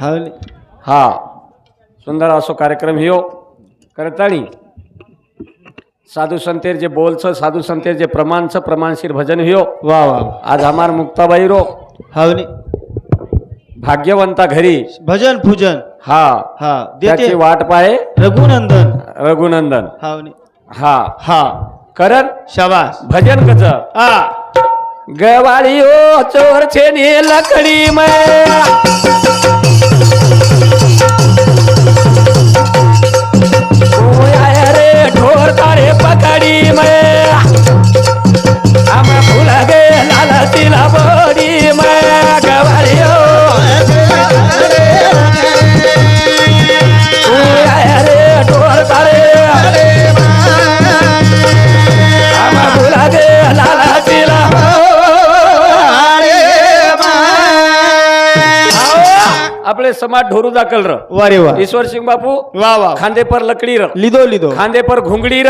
हाव नी हा सुंदर असो कार्यक्रम ह्यो. करताळी साधू संतेर जे बोलचं साधू संतेर जे प्रमाणचं प्रमाणशीर भजन ह्यो. वा वा आज हमार मुक्ताबाई रो. हाव नी भाग्यवंता घरी. भजन पूजन. हा. हा त्याची वाट पाहे. रघुनंदन. रघुनंदन. हाव नी हा. हा. करण शाबास. भजन कच आ. गवाळी ओ चोर छेनी लकडी मै ओया रे ढोर तारे पकडी मै आम फुल गे ढोरू दाखल र. वारे वा ईश्वर सिंह बापू वा वा खांदे पर लकड़ी र. लिदो लिदो. खांदे पर घुंगडी र.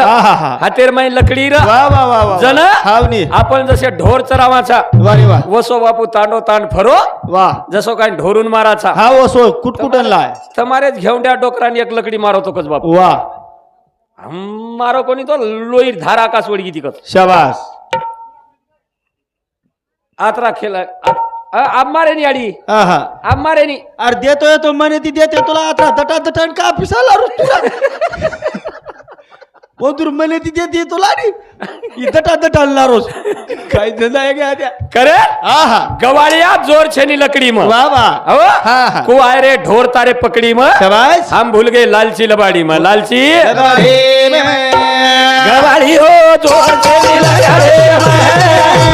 हातेर माई लकडी र. वा वा वा वा जन हावनी. आपण जसे ढोर चरावाचा वारे वा वसो बापू तांडो तांड फरो वा. जसो काय ढोरून माराचा. हा वसो कुटकुटन लाय. तमारेच घेऊन त्या डोकराने एक लकडी मारवतो कच बापू. वा. मारो कोणी तो लोईर धार आकाश वडगी तिकत शाबास. आत्रा खेला आप मारे नी आडी. हा हा मारे नी. अरे देतोय तो म्हणे ती देते तुला आता दटा दटण का पिसाला रुस तुला. ओदूर म्हणे ती देते तुला ही दटा दटा लारोस काय धंदा आहे का त्या? करे? हा हा गवाळिया जोर छेनी लकडी म वा वा. हा? हा को आय रे ढोर तारे पकडी म शाबास. हम भूल गए लालची लबाडी म लालची? गवाळी हो जोर छेनी लकडी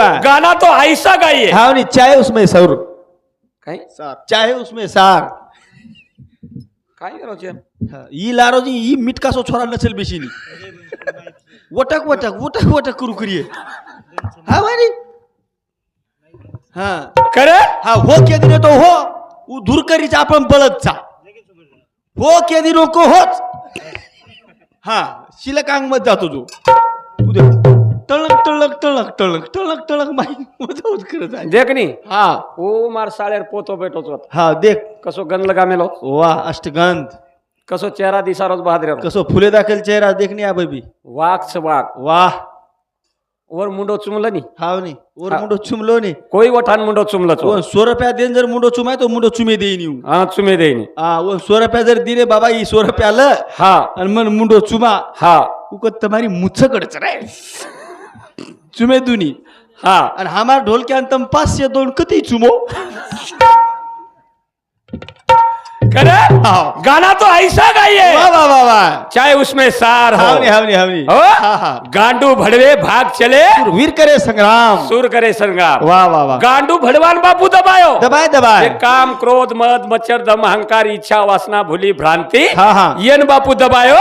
छ वारे वा गाना तो ऐसा गाइए हाँ नी चाहे उसमें सौर। काय चाहे उसमें सार। काय हा, ई लारो जी ई मिटका सो छोरा नसेल बेशीनी वटक वटक वटक वटक करू करिये हा मारी हा। करे? हा हो के दिने तो हो उ दूर करीच आपण बळदचा हो के दिनो को होच हा शिलकांगमध्ये जातो जो उद्या टळक टळक टळक टळक टळक माई मजाच करत आहे देख नी. हा. ओ मार साळेर पोतो बेटो चोत हा देख. कसो गन लगा मेलो वा अष्टगंध. कसो चेहरा दिसारोच बहादर कसो फुले दाखल चेहरा देखणे आ बेबी. वाघ छ वाघ. वाह वर मुंडो चुमलं नी. हाव नी. हा. मुंडो चुमलो नी. कोई वठान मुंडो चुमलं चो सो रुपया देन जर मुंडो चुमाय तो मुंडो चुमे देईन येऊ हा चुमे देईनी हा ओ सो रुपया जर दिले बाबा ई सो रुपया ल हा. आणि मन मुंडो चुमा. हा. उकत तुम्हारी मुच्छकडच रे चुमे दुनी। हा। आणि हमार ढोलक्यान पाचशे दोन कधी चुमो। करे गाना तो ऐसा गाइए वा वा वा वा. चाहे उसमें सार हो. हावनी हावनी हावनी. हो? गांडू भड़वे भाग चले। वीर करे संग्राम. सुर करे संग्राम. वा वा वा. गांडू भड़वान बापू दबायो. दबाय ते दबाय काम क्रोध मद मच्छर दम अहंकार इच्छा वासना भूली भ्रांती हा, हा. येन बापू दबायो.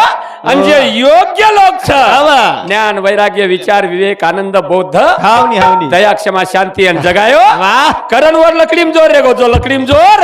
आणि जे योग्य लोक. ज्ञान वैराग्य विचार विवेक आनंद बौद्ध हावनी हावनी. दया क्षमा शांती आणि जगायो. वाह करण वर लकडीम जोर रे गो जो लकडीम जोर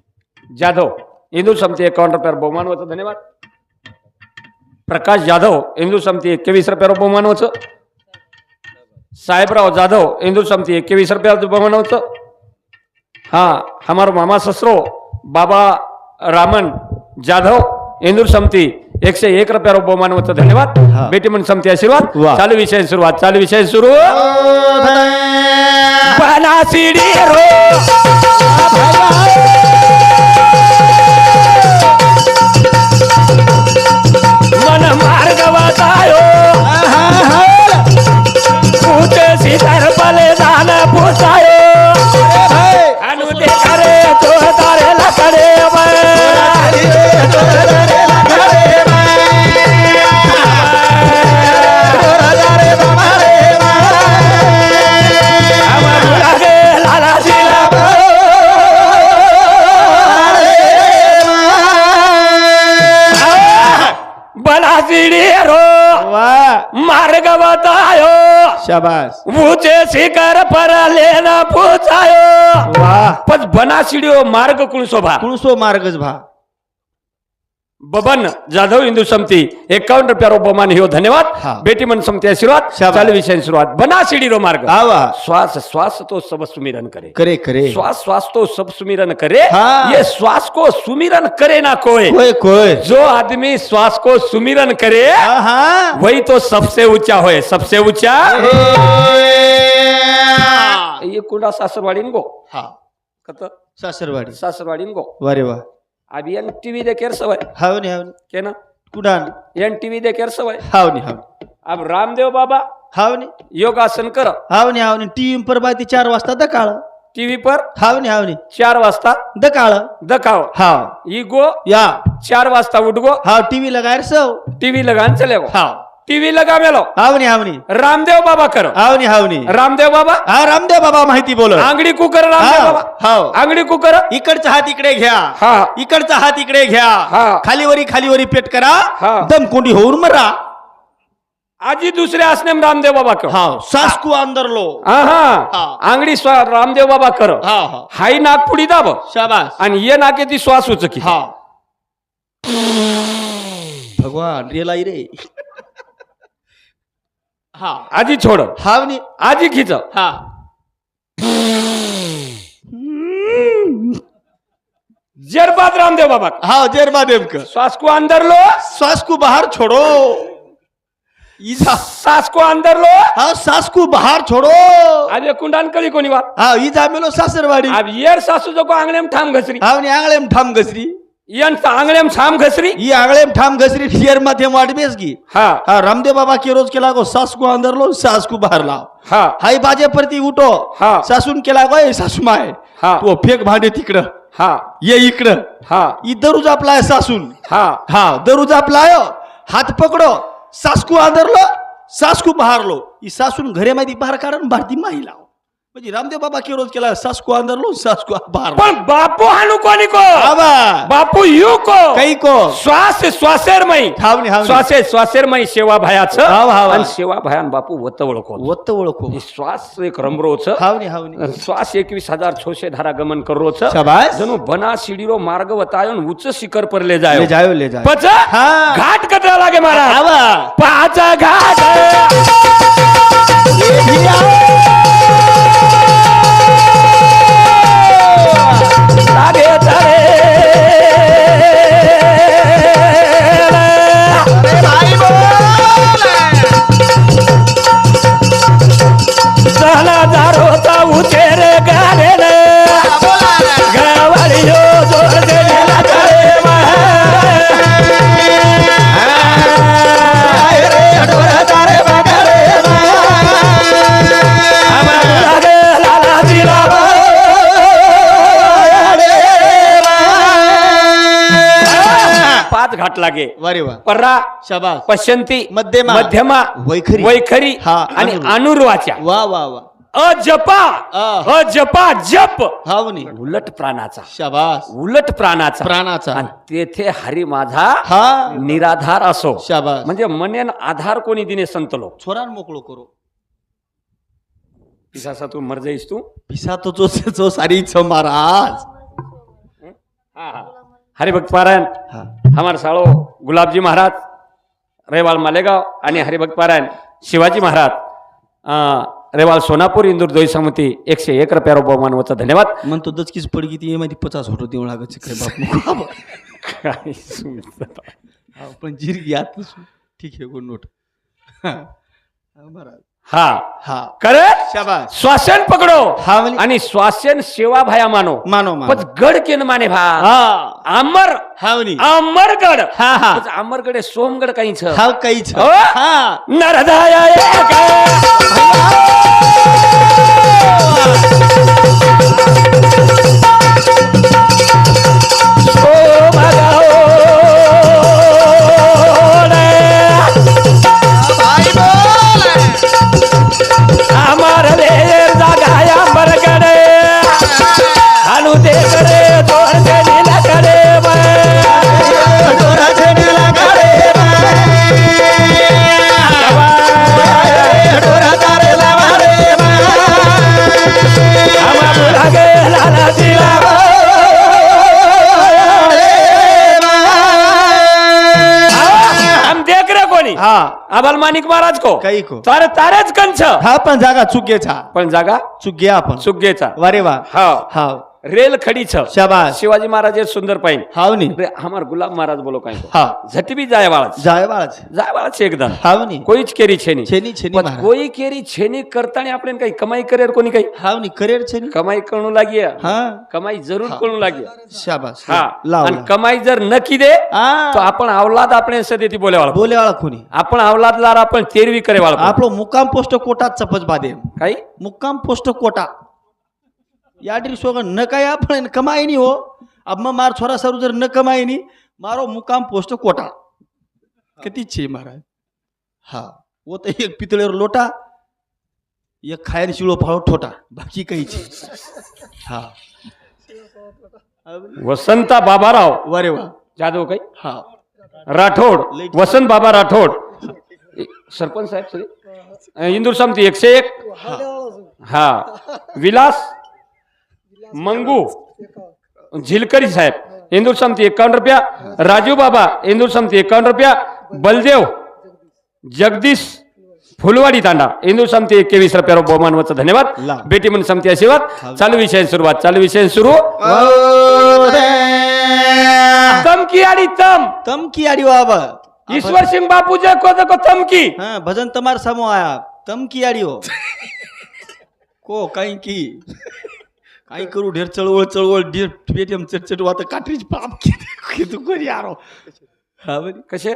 जाधव हिंदू समिती एकावन्न रुपयावर बहुमान होतं धन्यवाद. प्रकाश जाधव हिंदू समिती रुपयावर बहुमान होतं साहेबराव जाधव हिंदू समिती रुपयावर बहुमान होतं हा हमारो मामा ससरो बाबा रामन जाधव हिंदू समिती एकशे एक रुपयावर बहुमान होतं धन्यवाद. बेटी म्हणून समिती आशीर्वाद. चालू विषय सुरुवात चालू विषय सुरू. बनासिडी रो पूते सीतार पले दान पुसायो। अनु ते करे तो तारे लकडे रो। मार्ग बतायो। शाबास. ऊंचे शिखर पर लेना पोचायो वा पण बनाशिडिओ मार्ग कुणसोभा कुणसो मार्गच भा? बबन जाधव हिंदू समिती एकावन्न रुपया बमान हो धन्यवाद. हा. बेटी मन समिती आशीर्वाद. चालू विषय सुरुवात. बनाशिडी रो मार्ग. श्वास श्वास तो सब सुमिरन करे. करे करे. श्वास श्वास तो सब सुमिरन करे. हाँ। ये श्वास को सुमिरन करे ना कोई कोय कोय जो आदमी श्वास को सुमिरन करे हा वही तो सबसे ऊंचा होय सबसे ऊंचा? ये कुंडा सासरवाडी गो? हा. कत? सासरवाडी. सासरवाडी गो. वारे वा. अभी एन टीवी देखेर सवय। हावनी हावनी। के ना कुडान एन टीवी देखेर सवय। हावनी हावनी। अब रामदेव बाबा हावनी। योगासन कर। हावनी हावनी। टीव्ही पर बाती चार वाजता दकाळ। टीव्ही पर? हावनी हावनी। चार वाजता? दकाळ। दखाव हाव। इगो? या। चार वाजता उठगो। हाव टीव्ही लगायर सव। टीव्ही लगान चले गो हाव। टीव्ही लगा मेलो हावनी हावनी. रामदेव बाबा कर. हावनी हावनी. रामदेव बाबा? हा रामदेव बाबा माहिती बोल आंगडी कुकर रामदेव हाव, बाबा. हाव. आंगडी कुकर? इकडचा हात इकडे घ्या. हा. इकडचा हात इकडे घ्या. हा. खालीवरी खालीवरी पेट करा. हा. दमकोंडी होऊन मरा. आजी दुसरे असणे रामदेव बाबा कर. हाव सासकू अंदर लो. हा हा. आंगडी स्वा रामदेव बाबा कर. हा हा. हाई नागपुडी दाब. शाबास. आणि ये नाके ती श्वास उचकी. हा भगवान रेलाई रे. हा. आजी छोड. हावनी. आजी खिच. हा. जरबाद रामदेव बाबा. हा जेरमा नेमक. श्वास को अंदर लो सास को बाहर छोड़ो. सास को अंदर लो हा सास को बाहर छोड़ो. आज ये कुंडान कली कोणी बात हा इजा मेलो सासरवाडी. अब येर सासू जो को आंगणेम ठाम घसरी. हावनी आंगळेम ठाम घसरी. आंगणेम ठाम घसरी ही आंगळेम ठाम घसरी ठियरमध्ये वाटबेस की हा हा रामदेव बाबा के रोज केला गो सास को अंदर लो सास को बाहर लाव हा हाय बाजे परती उठो हा. सासून केला गो ए सासू माय हा. तो फेक भांडे तिकडं हा ये इकडं हा ही दरुज आपलाय सासून हा हा दरुज आपलाय हात पकडो सासकू आदरलो सासकू बहारलो ही सासून घरे माहिती बाहेर काढून भारती माही लाव म्हणजे रामदेव बाबा के रोज केला सासकू आदरलो सासकू बहार पण बापू हाणू कोणी को? बाबा. बापू यू को? काही को? श्वास श्वासेरमयी हावनी हावनी. श्वासे श्वासेरमयी सेवा भयाचं. हाव, हाव. आणि सेवा भयान बापू वत ओळखो वत्त ओळखो श्वास एक रमरोच. हावनी हावनी. श्वास एकवीस हजार छोशे धारा गमन करोच. शाबास. जणू बना शिडीरो मार्ग वतायोन उच्च शिखर पर ले ले जायो जायो ले जायो. पच. घाट कतरा लागे मारा पाच घाट. तरे झाला दारोचा उचेर गाडेल गावाडियो पाच घाट लागे. वारे वा. पर्रा शाबास. पश्यंती मध्यमा. मध्यमा वैखरी. वैखरी हा, आणि अनुर्वा. अनुर्वाच्या. वा वा वा. अजपा. अजपा जप. हावनी. उलट प्राणाचा. शाबास. उलट प्राणाचा. प्राणाचा. आणि तेथे हरी माझा हा. निराधार असो. शाबास. म्हणजे मनेन आधार कोणी दिने संत लोक. छोरान मोकळो करो. पिसासा तू मर जाईस तू. पिसा तो चो चो सारीच महाराज हाँ हाँ. हरिभक्त पारायण. हा. हमार साळो गुलाबजी महाराज रेवाल मालेगाव आणि हरिभक्त पारायण शिवाजी महाराज रेवाल सोनापूर इंदूर दोई समिती एकशे एक रुपया बहुमान होता धन्यवाद. म्हणतो दचकीच पडगी ती मध्ये पचास होतो देऊ लागायचे काय पण जिरगी आत. ठीक आहे गुड नोट. महाराज हा. हा. करे शाबास. श्वासन पकडो. हा म्हणजे आणि श्वासन सेवा भाया मानो. मानो पण मानो गड केन माने भा. हा. अमर हा म्हणी अमरगड हा हा. पण अमरगड आहे सोमगड काहीच. हा काहीच. हो? हा. नरदाया एक रहे कोणी हा. अबल माणिक महाराज को? काही को? तारे तारेच कंच हा पण जागा चुकीचा. पण जागा चूक घ्या आपण. सुगेचा वारे वा. हा. हा रेल खड़ी छ शिवाजी महाराज सुंदर पाइन हावनी रे हमार गुलाब महाराज बोलो काय झटी भी जाय वाला जाय वाला जाय छे एकदम हावनी कोईच केरी छेनी. छेनी छेनी कोई केरी छेनी करतानी आपण काही कमाई करेर कोणी काही? हावनी करेर छेनी. कमाई करू लागी हा. कमाई जरूर करू लागी शाबाश हा. आणि कमाई जर न की दे तो आपण औलाद आपणे सदे ती बोले वाला बोले कोणी? आपण औलाद लार आपण तेरवी करे वाला आपलो मुकाम पोस्ट कोटात चपज बादे काही? मुकाम पोस्ट कोटा. याडी सोग न काय आपण कमाई नहीं हो अब मैं मार छोरा सरू जर न कमाई नहीं मारो मुक्काम पोस्ट कोटा किती छे महाराज हा वो तो एक पितळेवर लोटा एक खायला शिळो फाळो ठोटा बाकी काही छे हा वसंता बाबाराव वारे वा जाधव काही हा राठोड वसंत बाबा राठोड सरपंच साहेब सगळे इंदूर समिती एकशे एक हा विलास मंगू झिलकरी साहेब इंदूर समिती एकावन्न रुपया. राजू बाबा इंदूर समिती एकावन्न रुपया. बलदेव जगदीश फुलवाडी तांडा इंदूर समिती एकवीस रुपया. बहुमान वचं धन्यवाद. बेटी म्हणून समिती आशीर्वाद. चालू विषय सुरुवात चालू विषय सुरू. तमकी आणि तम. तमकी आडी बाबा ईश्वर सिंह बापू जय को देखो तमकी. हाँ भजन तमार समो आया. तमकी आडी हो. को काही की काही करू? ढेर चळवळ चळवळ ढेर पेटीएम चटचट वात काटरीच पाप किती कोणी यारो. हा बरी. कसे?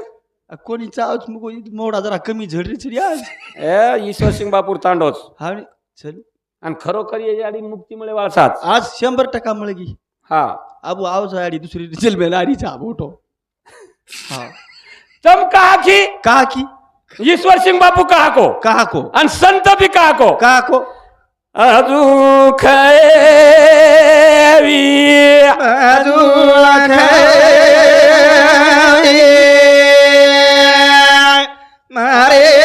कोणी चावच मग मोडा जरा कमी झडरी चढी आज ए ईश्वर सिंग बापूर तांडोच. हा बरी. चल. आणि खरोखर याची आडी मुक्ती मिळे वाळसाच. आज शंभर टक्का मळगी. हा. अबू आवचा आडी दुसरी रिचल मेला आडीचा मोठो हा. तम कहा की का की ईश्वर सिंग बापू कहा को कहा को आणि संत भी कहा को का को अजू खैवी मारे કઈ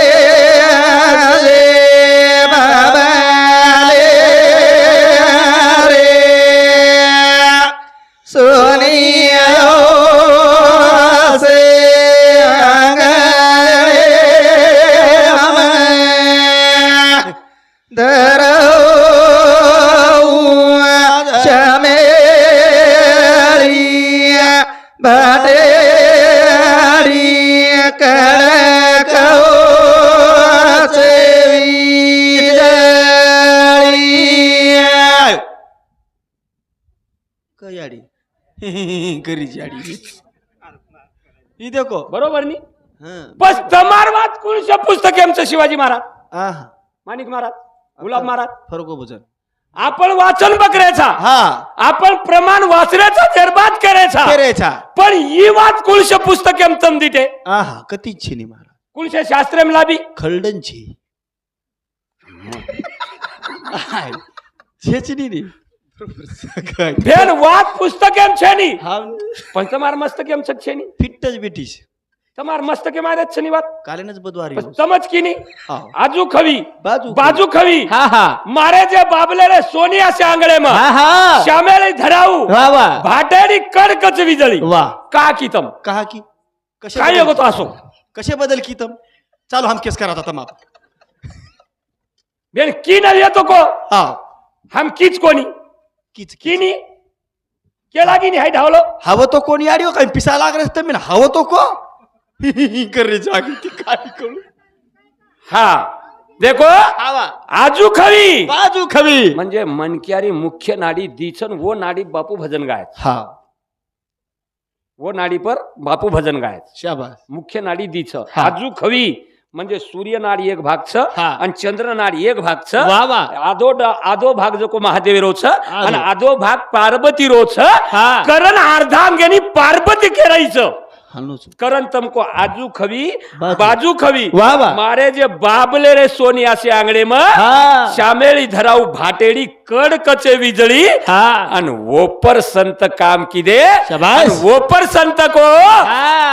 शिवाजी महाराज. आपण वाचन बकऱ्याचा. आपण प्रमाण वाचण्याचा निर्बाध करायचा तेरेचा पण ही वाच कुळश पुस्तक एम समजिते आहा कती छिनी महाराज. कुळश शास्त्रम लाभी खळडन छी काय फेर वाच पुस्तके छेनी हा पंचमार मस्तके आमचं छेनी फिट्टच बेटीस તમાર મસ્તકે મારે જ શનિવાર કાલે જ બુધવારે પછી સમજ કી નહીં આવો. આજુ ખવી બાજુ બાજુ ખવી હા હા મારે જે બાબલે રે સોનિયા છે આંગળેમાં હા હા શ્યામેલી ધરાવું વાહ વાહ ભાટેડી કડ કચવી જળી વાહ का की तम कहा की कसे काय बदल- होतो असो कसे बदल की तम चालू हम केस करा आता माप बेन की नाही येतो को हा हम कीच कोणी कीच की नी केला की नाही हाय ढावलो हवं तो कोणी आडिओ काय? पिसा लागलं असतं मी हवं तो को? कर काय करू? हा. देखो हवा आजू खवी. बाजू खवी. म्हणजे मनक्यारी मुख्य नाडी दीचन वो नाडी बापू भजन गायत. हा. वो नाडी पर बापू भजन गायत. शाबास. मुख्य नाडी हा. आजू खवी. म्हणजे सूर्य नाडी एक भाग छ हा. आणि चंद्र नाडी एक भाग छ वा वा. आदो आदो भाग जो को महादेव रो छ आदो. आणि आदो भाग पार्वती रो छ हा. करण अर्धांगणी पार्वती केरायचं हनुच करण तमको आजू खवी बाजू. बाजू खवी वा वा मारे जे बाबले रे सोनिया से आंगणे म हा श्यामेळी धराऊ भाटेडी कड कचे विजळी हा आणि वोपर संत काम किदे शाबास. आणि वोपर संत को हा.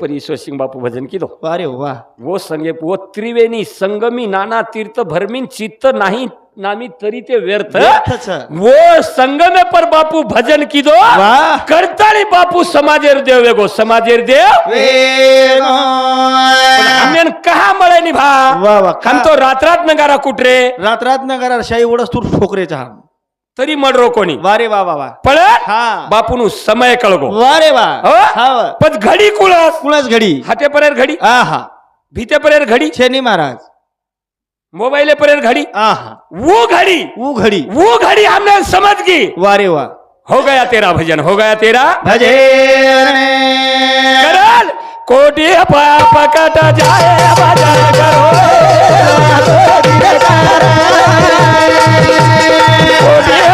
वो नाडे पर ईश्वर सिंग बापू भजन किदो अरे वा. वो संगे वो त्रिवेणी संगमी नाना तीर्थ भरमीन चित्त नाही नामी तरी ते व्यर्थ. वो संगमे पर बापू भजन किदो वाह. करताळी बापू समाजेर देव वेगो समाजेर देव. आम्ही कहा मळे निभा? वा वा. तो रात रात नगारा कुटरे रात रात नगरा शाही ओढस तू ठोकरेचा हा तरी मडरो कोणी वारे वा वा वा पळत हा बापूनु समय कळगो वारे वा हो? हा पण घडी कुळस कुणाच घडी हाते परेर घडी आहा भीते परेर घडी शनी महाराज मोबाइले परेर घडी आहा वो घडी ऊ घडी वो घड़ी हमने समझ की वारे वा हो गया तेरा भजन हो गया तेरा भजे करल कोटि पाप कट जाए भजन करो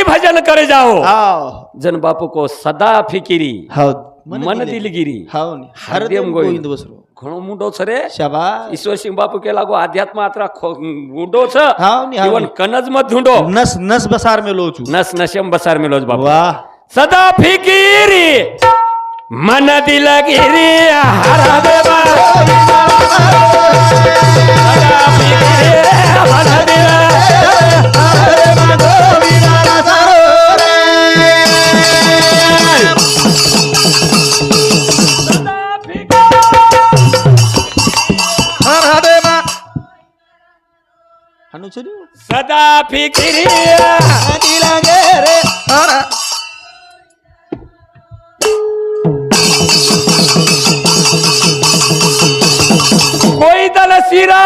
कोटि भजन करे जाओ जन बापू को सदा फिकिरी मन दिलगिरी हरदम गोविंद बसरो ઘણો મૂંડો છે રે શાબાશ ઈશ્વરસિંહ બાપુ કે લાગો આધ્યાત્મ આત્રા ખો- ઊંડો છે હાવ ની, હાવ જીવન ની. કનજ મત ઢૂંઢો નસ નસ બસાર મેલો છું નસ નશેમ બસાર મેલો જ બાપુ વાહ સદા ફિકીરી મન દિલગીરી હરા દેવા સદા ફિકીરી મન દિલ ಸದಾ ಫಿಕಿರಿಯ ದಿಲಗರೆ ಹರ कोई दल सिरा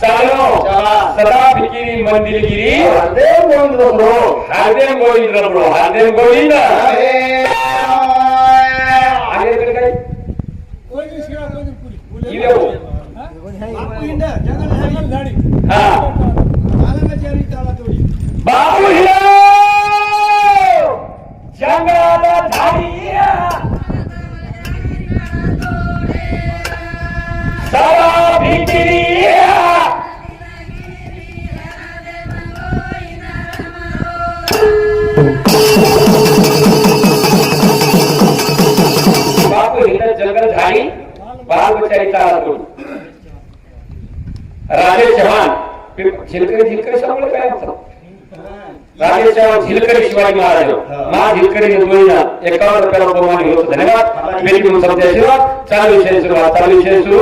चालो. सदा फिकिरी मंदिरगिरी. हार्देव गोविंद ब्रो हार्देव गोविंद आगे इकडे काय? इले हो. हिला जंगल झाडी बाल बचारी चाला तोड राजे चव्हाण झिलकरी झिलकरी सांगलं काय होतं राजे चव्हाण झिलकरी शिवाजी महाराज मा झिलकरी निर्मळीला एकावन्न रुपयाला बहुमान होतो धन्यवाद मेरी म्हणून समजा आशीर्वाद चालू विषय सुरुवात चालू विषय सुरू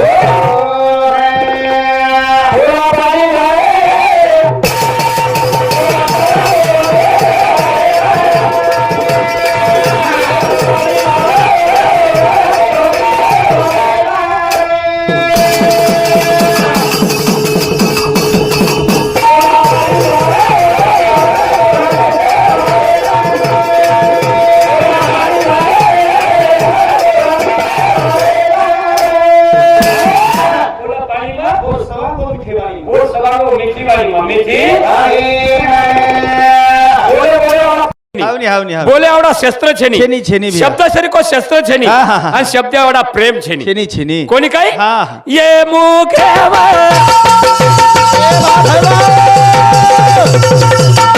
हावनी हावनी हावनी बोले आवडा शस्त्र छेनी. छेनी, छेनी भिया. शब्द सरी को शस्त्र छेनी. हा, हा, हा. आणि शब्द आवडा प्रेम छेनी. छेनी छेनी. कोणी काय हा, हा. ये मुखे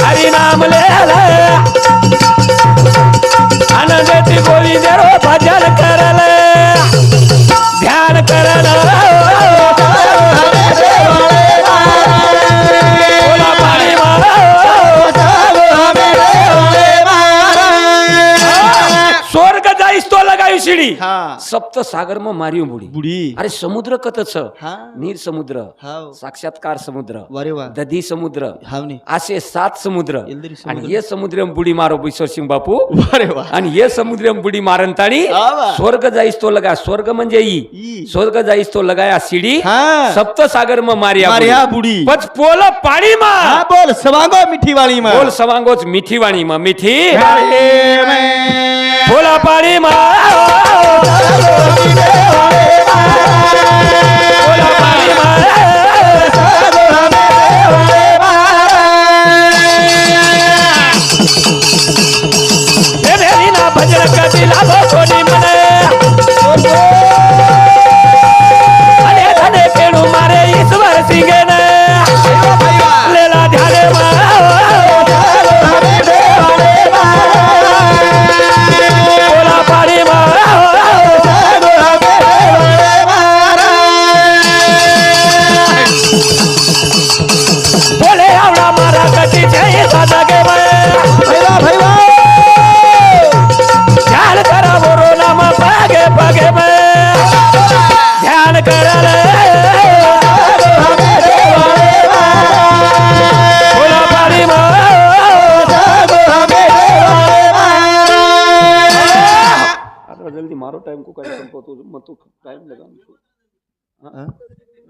हरी नाम लेला आनंदाची गोळी जरो भजन करल. हा. सप्त सागर मग मारियो बुडी. बुडी. अरे समुद्र कतच हा. नीर समुद्र. साक्षात्कार समुद्र. वारे वा. दधी समुद्र. हावनी असे सात समुद्र. आणि हे समुद्र बुडी मारो बिश्वर सिंग बापू. वारे वा. आणि हे समुद्र बुडी मारन ताणी वा. स्वर्ग जाईस तो लगा स्वर्ग म्हणजे ई. स्वर्ग जाईस तो लगाया हा. सप्त सागर म मारिया मारिया बुडी. पच पोल पाणी मा. हा बोल. सवांगो मिठी वाली मा. बोल सवांगोच मिठी वाणी मा. मिठी बोला पाणी मा.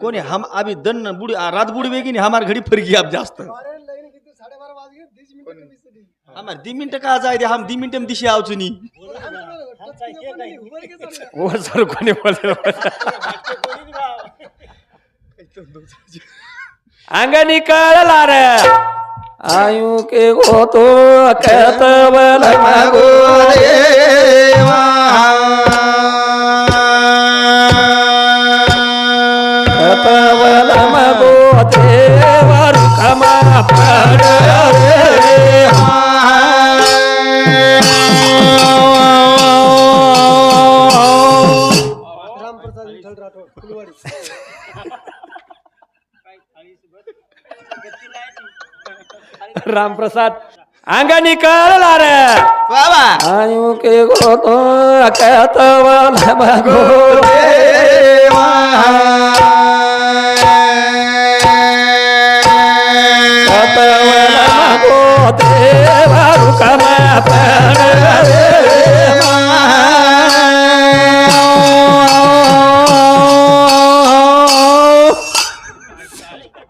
कोण हम अभी दन बुडी आ, रात बुडी वेगी नहीं हमार घडी फरगी अब जास्त। हमार दी मिनट का जाय दे हम दी मिनट में दिशे आवचु नी वो सर कोणी बोलले अंगणी कळला रे। आयु के गो तो कहत कहत मगो। देवर रामप्रसाद अंगाने कळला रे. बाबा. आणि के गोतो अकतवाला भगो. देवा దేవరుకమే